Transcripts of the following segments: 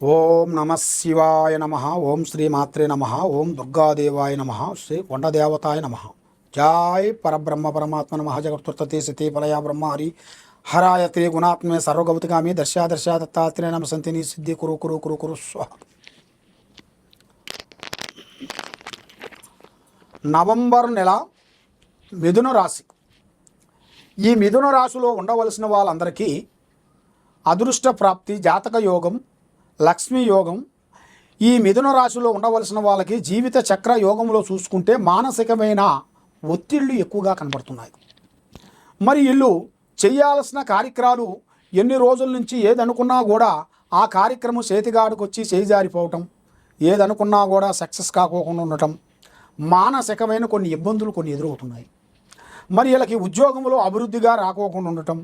ఓం నమ శివాయ నమ ఓం శ్రీ మాత్రే నమ ఓం దుర్గాదేవాయ నమ శ్రీ కొండదేవతాయ నమ. జాయ్ పరబ్రహ్మ పరమాత్మ నమ జగత్తుర్తతే బ్రహ్మ ఫలయ బ్రహ్మారి. హరాయతే గుణాత్మే సర్వగౌతిగామి దర్శా దర్శా దత్తాత్రేయ నమ సంతిని సిద్ధి కురు కురు కురు కురు స్వ నవంబర్ నెల మిథున రాశి. ఈ మిథున రాశిలో ఉండవలసిన వాళ్ళందరికీ అదృష్ట ప్రాప్తి జాతక యోగం లక్ష్మీ యోగం. ఈ మిథున రాశిలో ఉండవలసిన వాళ్ళకి జీవిత చక్ర యోగంలో చూసుకుంటే మానసికమైన ఒత్తిళ్ళు ఎక్కువగా కనబడుతున్నాయి. మరి ఇల్లు చేయాల్సిన కార్యక్రమాలు ఎన్ని రోజుల నుంచి ఏదనుకున్నా కూడా ఆ కార్యక్రమం చేతిగాడికి వచ్చి చేజారిపోవటం ఏదనుకున్నా కూడా సక్సెస్ కాకోకుండా ఉండటం మానసికమైన కొన్ని ఇబ్బందులు కొన్ని ఎదురవుతున్నాయి. మరి వీళ్ళకి ఉద్యోగంలో అభివృద్ధిగా రాకోకుండా ఉండటం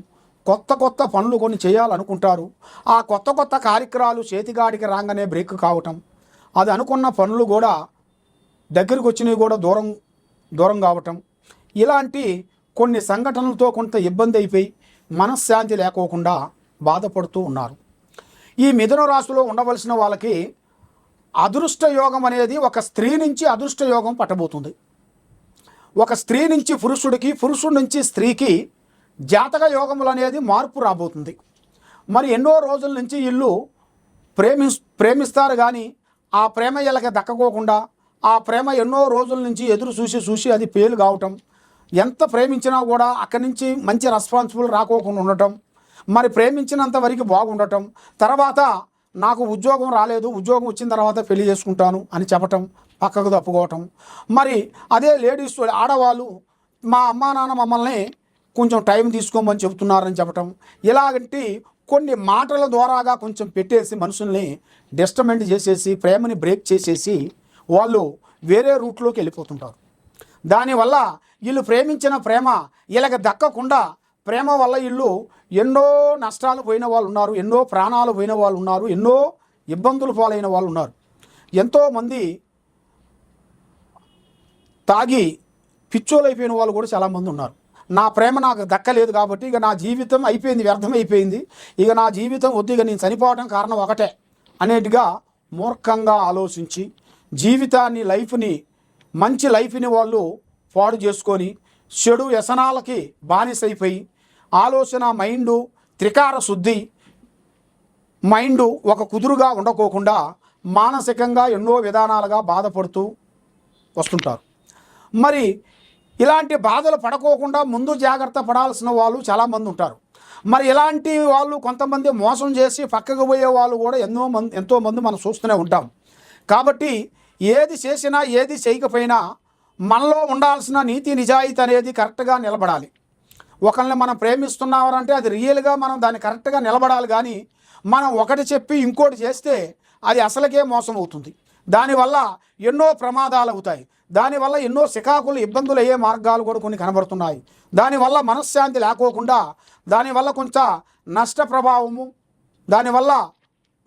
కొత్త కొత్త పనులు కొన్ని చేయాలనుకుంటారు. ఆ కొత్త కొత్త కార్యక్రమాలు చేతిగాడికి రాగానే బ్రేక్ కావటం. అది అనుకున్న పనులు కూడా దగ్గరికి వచ్చినవి కూడా దూరం దూరం కావటం. ఇలాంటి కొన్ని సంఘటనలతో కొంత ఇబ్బంది అయిపోయి మనశ్శాంతి లేకోకుండా బాధపడుతూ ఉన్నారు. ఈ మిథున రాశిలో ఉండవలసిన వాళ్ళకి అదృష్ట యోగం అనేది ఒక స్త్రీ నుంచి అదృష్ట యోగం పట్టబోతుంది. ఒక స్త్రీ నుంచి పురుషుడికి పురుషుడి నుంచి స్త్రీకి జాతక యోగములు అనేది మార్పు రాబోతుంది. మరి ఎన్నో రోజుల నుంచి ఇల్లు ప్రేమి ప్రేమిస్తారు కానీ ఆ ప్రేమ వీళ్ళకి దక్కకోకుండా ఆ ప్రేమ ఎన్నో రోజుల నుంచి ఎదురు చూసి చూసి అది పేలు కావటం ఎంత ప్రేమించినా కూడా అక్కడి నుంచి మంచి రెస్పాన్సిబుల్ రాకోకుండా ఉండటం మరి ప్రేమించినంత వరకు బాగుండటం తర్వాత నాకు ఉద్యోగం రాలేదు ఉద్యోగం వచ్చిన తర్వాత పెళ్ళి చేసుకుంటాను అని చెప్పటం పక్కకు తప్పుకోవటం మరి అదే లేడీస్ ఆడవాళ్ళు మా అమ్మా నాన్న మమ్మల్ని కొంచెం టైం తీసుకోమని చెబుతున్నారని చెప్పటం. ఇలాంటి కొన్ని మాటల ద్వారాగా కొంచెం పెట్టేసి మనుషుల్ని డిస్టర్బెంట్ చేసేసి ప్రేమని బ్రేక్ చేసేసి వాళ్ళు వేరే రూట్లోకి వెళ్ళిపోతుంటారు. దానివల్ల వీళ్ళు ప్రేమించిన ప్రేమ వీళ్ళకి దక్కకుండా ప్రేమ వల్ల వీళ్ళు ఎన్నో నష్టాలు పోయిన వాళ్ళు ఉన్నారు ఎన్నో ప్రాణాలు పోయిన వాళ్ళు ఉన్నారు ఎన్నో ఇబ్బందులు పాలైన వాళ్ళు ఉన్నారు. ఎంతోమంది తాగి పిచ్చోలైపోయిన వాళ్ళు కూడా చాలామంది ఉన్నారు. నా ప్రేమ నాకు దక్కలేదు కాబట్టి ఇక నా జీవితం అయిపోయింది వ్యర్థమైపోయింది ఇక నా జీవితం వద్దు ఇక నేను చనిపోవడం కారణం ఒకటే అనేటిగా మూర్ఖంగా ఆలోచించి జీవితాన్ని లైఫ్ని మంచి లైఫ్ని వాళ్ళు పాడు చేసుకొని చెడు వ్యసనాలకి బానిసైపోయి ఆలోచన మైండు త్రికార శుద్ధి మైండు ఒక కుదురుగా ఉండకోకుండా మానసికంగా ఎన్నో విధానాలుగా బాధపడుతూ వస్తుంటారు. మరి ఇలాంటి బాధలు పడకోకుండా ముందు జాగ్రత్త పడాల్సిన వాళ్ళు చాలామంది ఉంటారు. మరి ఇలాంటి వాళ్ళు కొంతమంది మోసం చేసి పక్కకు పోయే వాళ్ళు కూడా ఎన్నో మంది ఎంతోమంది మనం చూస్తూనే ఉంటాం. కాబట్టి ఏది చేసినా ఏది చేయకపోయినా మనలో ఉండాల్సిన నీతి నిజాయితీ అనేది కరెక్ట్గా నిలబడాలి. ఒకరిని మనం ప్రేమిస్తున్నామంటే అది రియల్గా మనం దాన్ని కరెక్ట్గా నిలబడాలి కానీ మనం ఒకటి చెప్పి ఇంకోటి చేస్తే అది అసలకే మోసం అవుతుంది దానివల్ల ఎన్నో ప్రమాదాలు అవుతాయి. దానివల్ల ఎన్నో సికాకులు ఇబ్బందులు అయ్యే మార్గాలు కూడా కొన్ని కనబడుతున్నాయి. దానివల్ల మనశ్శాంతి లేకోకుండా దానివల్ల కొంచెం నష్ట ప్రభావము దానివల్ల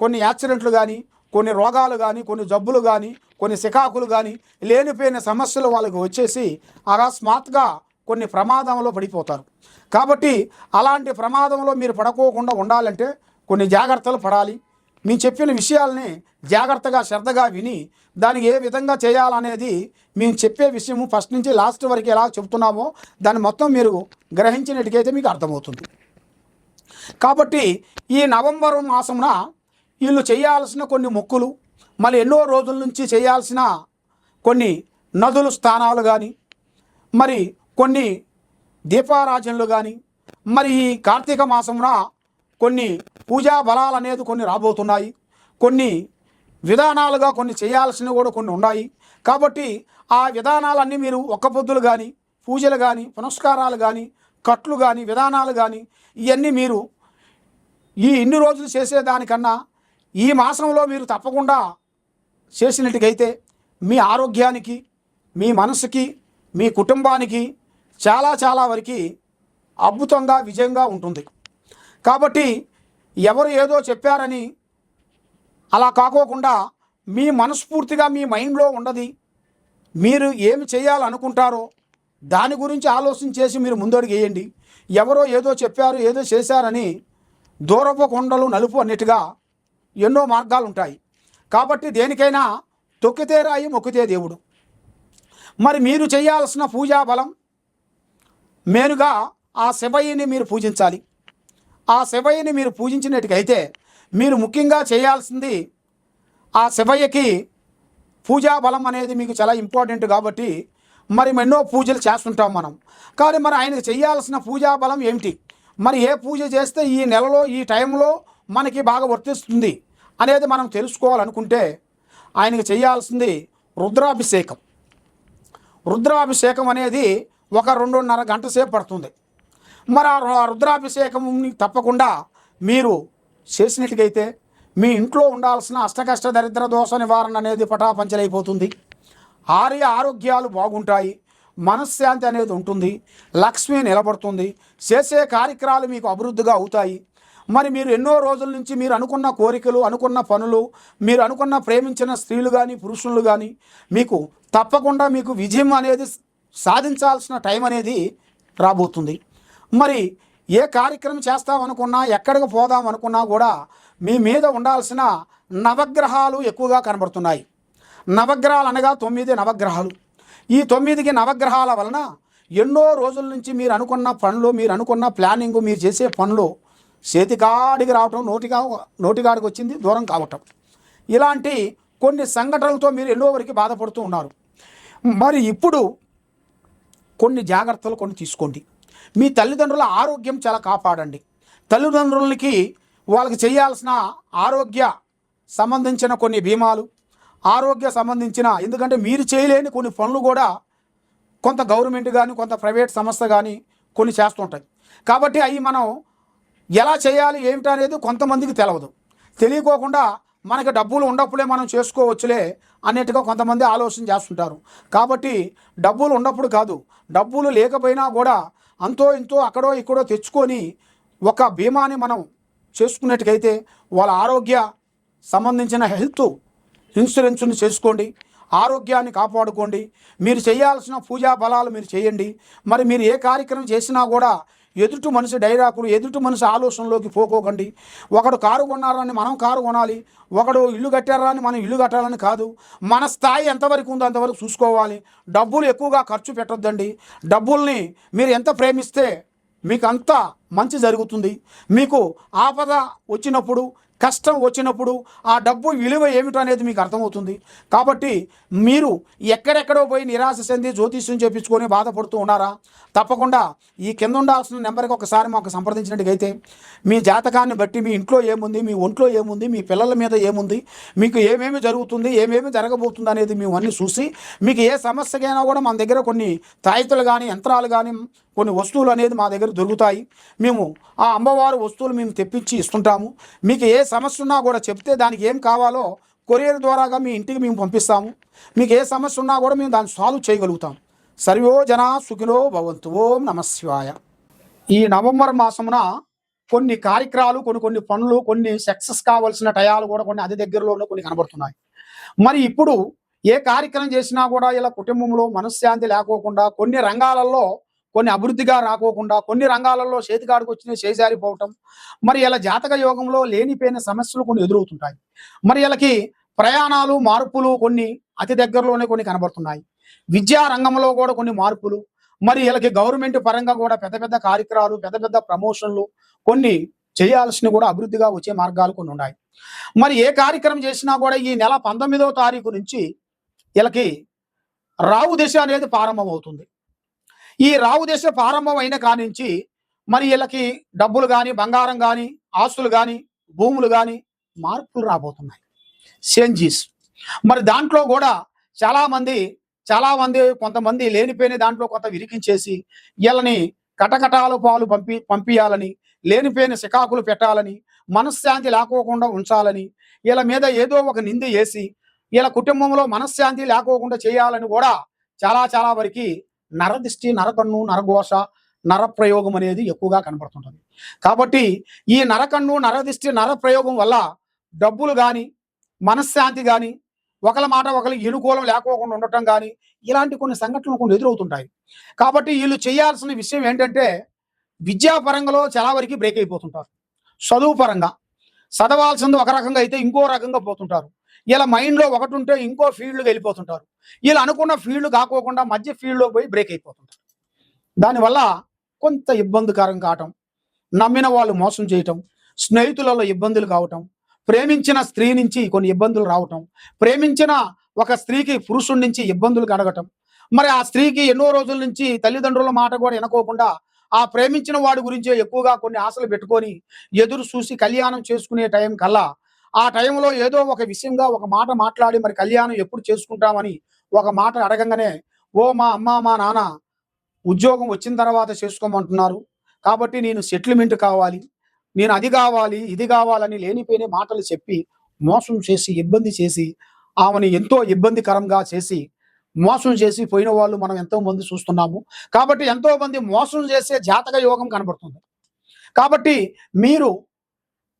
కొన్ని యాక్సిడెంట్లు కానీ కొన్ని రోగాలు కానీ కొన్ని జబ్బులు కానీ కొన్ని సికాకులు కానీ లేనిపోయిన సమస్యలు వాళ్ళకి వచ్చేసి అకస్మాత్గా కొన్ని ప్రమాదంలో పడిపోతారు. కాబట్టి అలాంటి ప్రమాదంలో మీరు పడకోకుండా ఉండాలంటే కొన్ని జాగ్రత్తలు పడాలి. మేము చెప్పిన విషయాల్ని జాగ్రత్తగా శ్రద్ధగా విని దానికి ఏ విధంగా చేయాలనేది మేము చెప్పే విషయము ఫస్ట్ నుంచి లాస్ట్ వరకు ఎలా చెప్తున్నామో దాన్ని మొత్తం మీరు గ్రహించినట్టుకైతే మీకు అర్థమవుతుంది. కాబట్టి ఈ నవంబర్ మాసమున వీళ్ళు చేయాల్సిన కొన్ని మొక్కులు మళ్ళీ ఎన్నో రోజుల నుంచి చేయాల్సిన కొన్ని నదులు స్థానాలు కానీ మరి కొన్ని దీపారాజనలు కానీ మరి ఈ కార్తీక మాసమున కొన్ని పూజా బలాలు అనేది కొన్ని రాబోతున్నాయి. కొన్ని విధానాలుగా కొన్ని చేయాల్సినవి కూడా కొన్ని ఉన్నాయి. కాబట్టి ఆ విధానాలన్నీ మీరు ఒక్క పొద్దులు కానీ పూజలు కానీ పునస్కారాలు కానీ కట్లు కానీ విధానాలు కానీ ఇవన్నీ మీరు ఈ ఇన్ని రోజులు చేసేదానికన్నా ఈ మాసంలో మీరు తప్పకుండా చేసినట్టుకైతే మీ ఆరోగ్యానికి మీ మనసుకి మీ కుటుంబానికి చాలా చాలా వరకు అద్భుతంగా విజయంగా ఉంటుంది. కాబట్టి ఎవరు ఏదో చెప్పారని అలా కాకోకుండా మీ మనస్ఫూర్తిగా మీ మైండ్లో ఉండదు మీరు ఏమి చేయాలనుకుంటారో దాని గురించి ఆలోచన చేసి మీరు ముందడుగేయండి ఎవరో ఏదో చెప్పారు ఏదో చేశారని దూరపు కొండలు నలుపు అన్నట్టుగా ఎన్నో మార్గాలు ఉంటాయి. కాబట్టి దేనికైనా తొక్కితే రాయి మొక్కితే దేవుడు. మరి మీరు చేయాల్సిన పూజా బలం మేనుగా ఆ శివయ్యని మీరు పూజించాలి. ఆ శివయ్యని మీరు పూజించినట్టుకైతే మీరు ముఖ్యంగా చేయాల్సింది ఆ శివయ్యకి పూజా బలం అనేది మీకు చాలా ఇంపార్టెంట్ కాబట్టి మరి ఎన్నో పూజలు చేస్తుంటాం మనం. కానీ మరి ఆయనకు చేయాల్సిన పూజా బలం ఏమిటి? మరి ఏ పూజ చేస్తే ఈ నెలలో ఈ టైంలో మనకి బాగా వర్తిస్తుంది అనేది మనం తెలుసుకోవాలనుకుంటే ఆయనకు చేయాల్సింది రుద్రాభిషేకం. రుద్రాభిషేకం అనేది ఒక రెండున్నర గంట సేపు పడుతుంది. మరి ఆ రుద్రాభిషేకం తప్పకుండా మీరు చేసినట్టుగైతే మీ ఇంట్లో ఉండాల్సిన అష్టకష్ట దరిద్ర దోష నివారణ అనేది పటాపంచలైపోతుంది. ఆర్య ఆరోగ్యాలు బాగుంటాయి. మనశ్శాంతి అనేది ఉంటుంది. లక్ష్మి నిలబడుతుంది. చేసే కార్యక్రమాలు మీకు అభివృద్ధిగా అవుతాయి. మరి మీరు ఎన్నో రోజుల నుంచి మీరు అనుకున్న కోరికలు అనుకున్న పనులు మీరు అనుకున్న ప్రేమించిన స్త్రీలు కానీ పురుషులు కానీ మీకు తప్పకుండా మీకు విజయం అనేది సాధించాల్సిన టైం అనేది రాబోతుంది. మరి ఏ కార్యక్రమం చేస్తాం అనుకున్నా ఎక్కడికి పోదాం అనుకున్నా కూడా మీ మీద ఉండాల్సిన నవగ్రహాలు ఎక్కువగా కనబడుతున్నాయి. నవగ్రహాలు అనగా తొమ్మిది నవగ్రహాలు. ఈ తొమ్మిదికి నవగ్రహాల వలన ఎన్నో రోజుల నుంచి మీరు అనుకున్న పనులు మీరు అనుకున్న ప్లానింగ్ మీరు చేసే పనులు చేతికాడికి రావటం నోటిగా నోటికాడికి వచ్చింది దూరం కావటం. ఇలాంటి కొన్ని సంఘటనలతో మీరు ఎన్నో వరకు బాధపడుతూ ఉన్నారు. మరి ఇప్పుడు కొన్ని జాగ్రత్తలు కొన్ని తీసుకోండి. మీ తల్లిదండ్రుల ఆరోగ్యం చాలా కాపాడండి. తల్లిదండ్రులకి వాళ్ళకి చేయాల్సిన ఆరోగ్య సంబంధించిన కొన్ని బీమాలు ఆరోగ్య సంబంధించిన ఎందుకంటే మీరు చేయలేని కొన్ని పనులు కూడా కొంత గవర్నమెంట్ కానీ కొంత ప్రైవేట్ సంస్థ కానీ కొన్ని చేస్తుంటాయి. కాబట్టి అవి మనం ఎలా చేయాలి ఏమిటి అనేది కొంతమందికి తెలవదు. తెలియకోకుండా మనకి డబ్బులు ఉన్నప్పుడే మనం చేసుకోవచ్చులే అన్నట్టుగా కొంతమంది ఆలోచన చేస్తుంటారు. కాబట్టి డబ్బులు ఉన్నప్పుడు కాదు డబ్బులు లేకపోయినా కూడా అంతో ఇంతో అక్కడో ఇక్కడో తెచ్చుకొని ఒక బీమాని మనం చేసుకున్నట్టుకైతే వాళ్ళ ఆరోగ్య సంబంధించిన హెల్త్ ఇన్సూరెన్స్ని చేసుకోండి ఆరోగ్యాన్ని కాపాడుకోండి. మీరు చేయాల్సిన పూజా బలాలు మీరు చేయండి. మరి మీరు ఏ కార్యక్రమం చేసినా కూడా ఎదుటి మనిషి డైరాకులు ఎదుటి మనిషి ఆలోచనలోకి పోకోకండి. ఒకడు కారు కొన్నారని మనం కారు కొనాలి. ఒకడు ఇల్లు కట్టారా అని మనం ఇల్లు కట్టాలని కాదు. మన స్థాయి ఎంతవరకు ఉందో అంతవరకు చూసుకోవాలి. డబ్బులు ఎక్కువగా ఖర్చు పెట్టొద్దండి. డబ్బుల్ని మీరు ఎంత ప్రేమిస్తే మీకు అంత మంచి జరుగుతుంది. మీకు ఆపద వచ్చినప్పుడు కష్టం వచ్చినప్పుడు ఆ డబ్బు విలువ ఏమిటో అనేది మీకు అర్థమవుతుంది. కాబట్టి మీరు ఎక్కడెక్కడో పోయి నిరాశ చెంది జ్యోతిష్యం చేపించుకొని బాధపడుతూ ఉన్నారా? తప్పకుండా ఈ కింద ఉండాల్సిన నెంబర్కి ఒకసారి మాకు సంప్రదించినట్టుగైతే మీ జాతకాన్ని బట్టి మీ ఇంట్లో ఏముంది మీ ఒంట్లో ఏముంది మీ పిల్లల మీద ఏముంది మీకు ఏమేమి జరుగుతుంది ఏమేమి జరగబోతుంది అనేది మేము అన్నీ చూసి మీకు ఏ సమస్యకైనా కూడా మన దగ్గర కొన్ని తాయితులు కానీ యంత్రాలు కానీ కొన్ని వస్తువులు అనేది మా దగ్గర దొరుకుతాయి. మేము ఆ అమ్మవారు వస్తువులు మేము తెప్పించి ఇస్తుంటాము. మీకు ఏ సమస్య ఉన్నా కూడా చెప్తే దానికి ఏం కావాలో కొరియర్ ద్వారాగా మీ ఇంటికి మేము పంపిస్తాము. మీకు ఏ సమస్య ఉన్నా కూడా మేము దాన్ని సాల్వ్ చేయగలుగుతాం. సర్వో జన సుఖినో భవంతు. ఓం నమశివాయ ఈ నవంబర్ మాసమున కొన్ని కార్యక్రమాలు కొన్ని కొన్ని పనులు కొన్ని సక్సెస్ కావాల్సిన టయాలు కూడా కొన్ని అతి దగ్గరలోనే కొన్ని కనబడుతున్నాయి. మరి ఇప్పుడు ఏ కార్యక్రమం చేసినా కూడా ఇలా కుటుంబంలో మనశ్శాంతి లేకోకుండా కొన్ని రంగాలలో కొన్ని అభివృద్ధిగా రాకోకుండా కొన్ని రంగాలలో చేతికాడికి వచ్చిన చేజారిపోవటం మరి ఇలా జాతక యోగంలో లేనిపోయిన సమస్యలు కొన్ని ఎదురవుతుంటాయి. మరి వీళ్ళకి ప్రయాణాలు మార్పులు కొన్ని అతి దగ్గరలోనే కొన్ని కనబడుతున్నాయి. విద్యా రంగంలో కూడా కొన్ని మార్పులు మరి వీళ్ళకి గవర్నమెంట్ పరంగా కూడా పెద్ద పెద్ద కార్యక్రమాలు పెద్ద పెద్ద ప్రమోషన్లు కొన్ని చేయాల్సినవి కూడా అభివృద్ధిగా వచ్చే మార్గాలు కొన్ని ఉన్నాయి. మరి ఏ కార్యక్రమం చేసినా కూడా ఈ నెల పంతొమ్మిదవ తారీఖు నుంచి వీళ్ళకి రావు దశ అనేది ప్రారంభమవుతుంది. ఈ రావు దశ ప్రారంభం అయిన కానించి మరి వీళ్ళకి డబ్బులు కానీ బంగారం కానీ ఆస్తులు కానీ భూములు కానీ మార్పులు రాబోతున్నాయి. చేంజెస్. మరి దాంట్లో కూడా చాలామంది చాలామంది కొంతమంది లేనిపోయిన దాంట్లో కొంత విరికించేసి వీళ్ళని కటకటాల పాలు పంపి పంపించాలని లేనిపోయిన శికాకులు పెట్టాలని మనశ్శాంతి లేకోకుండా ఉంచాలని వీళ్ళ మీద ఏదో ఒక నింద వేసి వీళ్ళ కుటుంబంలో మనశ్శాంతి లేకోకుండా చేయాలని కూడా చాలా చాలా వరకు నరదిష్టి నరకన్ను నరఘోష నరప్రయోగం అనేది ఎక్కువగా కనపడుతుంటుంది. కాబట్టి ఈ నరకన్ను నరదిష్టి నరప్రయోగం వల్ల డబ్బులు కానీ మనశ్శాంతి కానీ ఒకళ్ళ మాట ఒకరి అనుకూలం లేకోకుండా ఉండటం కానీ ఇలాంటి కొన్ని సంఘటనలు కొన్ని ఎదురవుతుంటాయి. కాబట్టి వీళ్ళు చేయాల్సిన విషయం ఏంటంటే విద్యాపరంగా చాలా వరకు బ్రేక్ అయిపోతుంటారు. చదువు పరంగా. చదవాల్సింది ఒక రకంగా అయితే ఇంకో రకంగా పోతుంటారు. ఇలా మైండ్లో ఒకటి ఉంటే ఇంకో ఫీల్డ్కి వెళ్ళిపోతుంటారు. వీళ్ళు అనుకున్న ఫీల్డ్ కాకోకుండా మధ్య ఫీల్డ్లో పోయి బ్రేక్ అయిపోతుంటారు. దానివల్ల కొంత ఇబ్బందికరం కావటం నమ్మిన వాళ్ళు మోసం చేయటం స్నేహితులలో ఇబ్బందులు కావటం ప్రేమించిన స్త్రీ నుంచి కొన్ని ఇబ్బందులు రావటం ప్రేమించిన ఒక స్త్రీకి పురుషుడి నుంచి ఇబ్బందులు కడగటం మరి ఆ స్త్రీకి ఎన్నో రోజుల నుంచి తల్లిదండ్రుల మాట కూడా వినకోకుండా ఆ ప్రేమించిన వాడి గురించే ఎక్కువగా కొన్ని ఆశలు పెట్టుకొని ఎదురు చూసి కళ్యాణం చేసుకునే టైం కల్లా ఆ టైంలో ఏదో ఒక విషయంగా ఒక మాట మాట్లాడి మరి కళ్యాణం ఎప్పుడు చేసుకుంటామని ఒక మాట అడగంగానే ఓ మా అమ్మ మా నాన్న ఉద్యోగం వచ్చిన తర్వాత చేసుకోమంటున్నారు. కాబట్టి నేను సెటిల్మెంట్ కావాలి. నేను అది కావాలి ఇది కావాలని లేనిపోయిన మాటలు చెప్పి మోసం చేసి ఇబ్బంది చేసి ఆమెను ఎంతో ఇబ్బందికరంగా చేసి మోసం చేసి పోయిన వాళ్ళు మనం ఎంతో మంది చూస్తున్నాము. కాబట్టి ఎంతో మంది మోసం చేసే జాతక యోగం కనబడుతుంది. కాబట్టి మీరు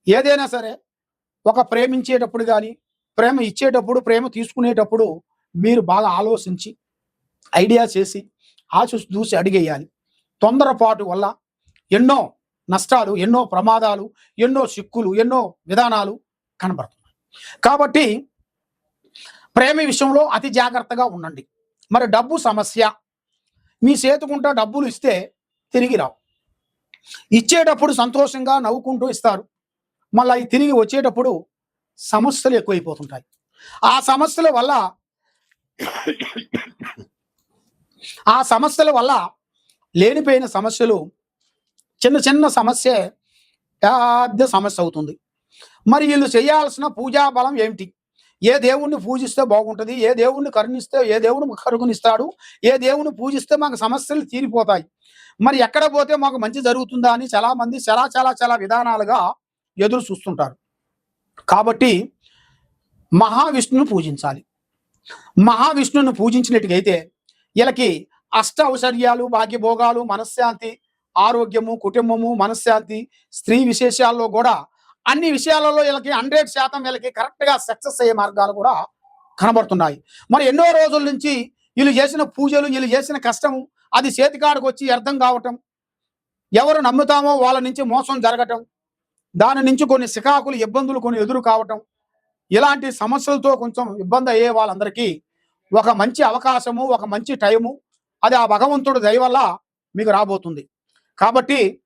ఏదైనా సరే ఒక ప్రేమించేటప్పుడు కానీ ప్రేమ ఇచ్చేటప్పుడు ప్రేమ తీసుకునేటప్పుడు మీరు బాగా ఆలోచించి ఐడియా చేసి ఆచూసి చూసి అడిగేయాలి. తొందరపాటు వల్ల ఎన్నో నష్టాలు ఎన్నో ప్రమాదాలు ఎన్నో సిక్కులు ఎన్నో విధానాలు కనబడుతున్నాయి. కాబట్టి ప్రేమ విషయంలో అతి జాగ్రత్తగా ఉండండి. మరి డబ్బు సమస్య మీ చేతుకుంటా డబ్బులు ఇస్తే తిరిగి రావు. ఇచ్చేటప్పుడు సంతోషంగా నవ్వుకుంటూ ఇస్తారు. మళ్ళీ అవి తిరిగి వచ్చేటప్పుడు సమస్యలు ఎక్కువైపోతుంటాయి. ఆ సమస్యల వల్ల ఆ సమస్యల వల్ల లేనిపోయిన సమస్యలు చిన్న చిన్న సమస్య పెద్ద సమస్య అవుతుంది. మరి వీళ్ళు చేయాల్సిన పూజా బలం ఏమిటి? ఏ దేవుణ్ణి పూజిస్తే బాగుంటుంది ఏ దేవుణ్ణి కరుణిస్తే ఏ దేవుడు కరుణిస్తాడు ఏ దేవుని పూజిస్తే మాకు సమస్యలు తీరిపోతాయి. మరి ఎక్కడ పోతే మాకు మంచి జరుగుతుందా అని చాలా మంది చాలా చాలా చాలా విధానాలుగా ఎదురు చూస్తుంటారు. కాబట్టి మహావిష్ణువుని పూజించాలి. మహావిష్ణువుని పూజించినట్టుగైతే వీళ్ళకి అష్ట ఔషర్యాలు భాగ్యభోగాలు మనశ్శాంతి ఆరోగ్యము కుటుంబము మనశ్శాంతి స్త్రీ విశేషాల్లో కూడా అన్ని విషయాలలో వీళ్ళకి హండ్రెడ్ శాతం వీళ్ళకి కరెక్ట్గా సక్సెస్ అయ్యే మార్గాలు కూడా కనబడుతున్నాయి. మరి ఎన్నో రోజుల నుంచి వీళ్ళు చేసిన పూజలు వీళ్ళు చేసిన కష్టము అది చేతికాడికి వచ్చి అర్థం కావటం ఎవరు నమ్ముతామో వాళ్ళ నుంచి మోసం జరగటం దాని నుంచి కొన్ని సికాకులు ఇబ్బందులు కొన్ని ఎదురు కావటం ఇలాంటి సమస్యలతో కొంచెం ఇబ్బంది అయ్యే వాళ్ళందరికీ ఒక మంచి అవకాశము ఒక మంచి టైము అది ఆ భగవంతుడు దయ వల్ల మీకు రాబోతుంది. కాబట్టి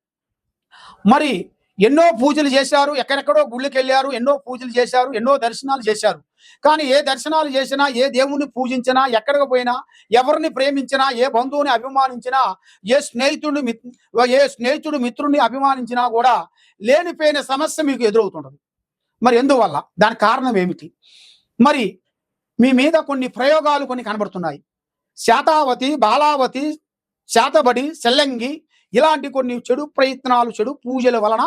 మరి ఎన్నో పూజలు చేశారు ఎక్కడెక్కడో గుళ్ళకి వెళ్ళారు ఎన్నో పూజలు చేశారు ఎన్నో దర్శనాలు చేశారు. కానీ ఏ దర్శనాలు చేసినా ఏ దేవుణ్ణి పూజించినా ఎక్కడికి పోయినా ఎవరిని ప్రేమించినా ఏ బంధువుని అభిమానించినా ఏ స్నేహితుడిని ఏ స్నేహితుడు మిత్రుడిని అభిమానించినా కూడా లేనిపోయిన సమస్య మీకు ఎదురవుతుండదు మరి ఎందువల్ల? దాని కారణం ఏమిటి? మరి మీ మీద కొన్ని ప్రయోగాలు కొన్ని కనబడుతున్నాయి. శాతావతి బాలావతి శాతబడి సెల్లంగి ఇలాంటి కొన్ని చెడు ప్రయత్నాలు చెడు పూజల వలన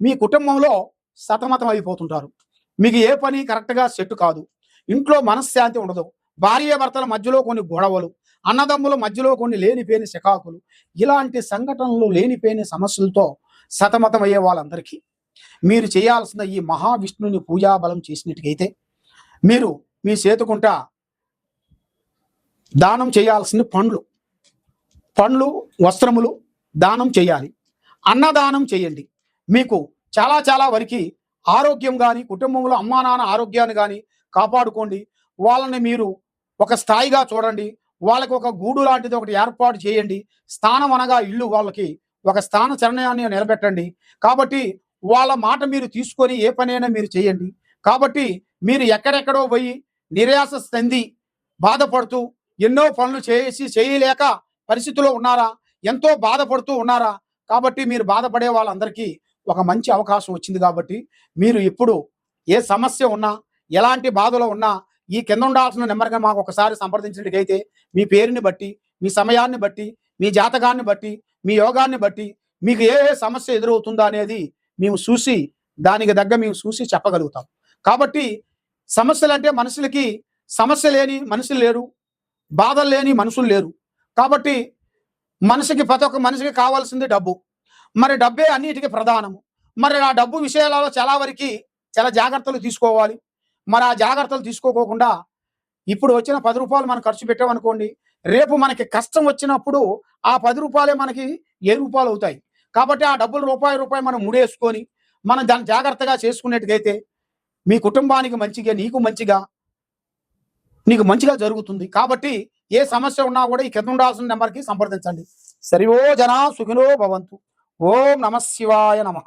మీ కుటుంబంలో సతమతం అయిపోతుంటారు. మీకు ఏ పని కరెక్ట్గా సెట్ కాదు. ఇంట్లో మనశ్శాంతి ఉండదు. భార్య భర్తల మధ్యలో కొన్ని గొడవలు అన్నదమ్ముల మధ్యలో కొన్ని లేనిపోయిన శకాకులు ఇలాంటి సంఘటనలు లేనిపోయిన సమస్యలతో సతమతం అయ్యే వాళ్ళందరికీ మీరు చేయాల్సిన ఈ మహావిష్ణుని పూజాబలం చేసినట్టుకైతే మీరు మీ చేతుకుంట దానం చేయాల్సిన పండ్లు పండ్లు వస్త్రములు దానం చేయాలి. అన్నదానం చేయండి. మీకు చాలా చాలా వరకు ఆరోగ్యం కానీ కుటుంబంలో అమ్మా నాన్న ఆరోగ్యాన్ని కానీ కాపాడుకోండి. వాళ్ళని మీరు ఒక స్థాయిగా చూడండి. వాళ్ళకి ఒక గూడు లాంటిది ఒకటి ఏర్పాటు చేయండి. స్థానం అనగా ఇల్లు వాళ్ళకి ఒక స్థాన చరణాన్ని నిలబెట్టండి. కాబట్టి వాళ్ళ మాట మీరు తీసుకొని ఏ పనైనా మీరు చేయండి. కాబట్టి మీరు ఎక్కడెక్కడో పోయి నిరాశ చెంది బాధపడుతూ ఎన్నో పనులు చేసి చేయలేక పరిస్థితిలో ఉన్నారా? ఎంతో బాధపడుతూ ఉన్నారా? కాబట్టి మీరు బాధపడే వాళ్ళందరికీ ఒక మంచి అవకాశం వచ్చింది కాబట్టి మీరు ఇప్పుడు ఏ సమస్య ఉన్నా ఎలాంటి బాధలో ఉన్నా ఈ కింద ఉండాల్సిన నెంబర్గా మాకు ఒకసారి సంప్రదించినట్టుకైతే మీ పేరుని బట్టి మీ సమయాన్ని బట్టి మీ జాతకాన్ని బట్టి మీ యోగాన్ని బట్టి మీకు ఏ ఏ సమస్య ఎదురవుతుందా అనేది మేము చూసి దానికి తగ్గ మేము చూసి చెప్పగలుగుతాం. కాబట్టి సమస్యలు అంటే మనుషులకి సమస్య లేని మనుషులు లేరు బాధలు లేని మనుషులు లేరు. కాబట్టి మనిషికి ప్రతి ఒక్క మనిషికి కావాల్సింది డబ్బు. మరి డబ్బే అన్నిటికీ ప్రధానము. మరి ఆ డబ్బు విషయాలలో చాలా వరకు చాలా జాగ్రత్తలు తీసుకోవాలి. మరి ఆ జాగ్రత్తలు తీసుకోకోకుండా ఇప్పుడు వచ్చిన పది రూపాయలు మనం ఖర్చు పెట్టామనుకోండి రేపు మనకి కష్టం వచ్చినప్పుడు ఆ పది రూపాయలే మనకి ఏ రూపాయలు అవుతాయి? కాబట్టి ఆ డబ్బులు రూపాయి రూపాయి మనం ముడేసుకొని మనం దాన్ని జాగ్రత్తగా చేసుకునేట్టుగైతే మీ కుటుంబానికి మంచిగా నీకు మంచిగా నీకు మంచిగా జరుగుతుంది. కాబట్టి ఏ సమస్య ఉన్నా కూడా ఈ కింద ఉండాల్సిన నెంబర్కి సంప్రదించండి. సరివో జనా సుఖినో భవంతు. ఓం నమ శివాయ నమ.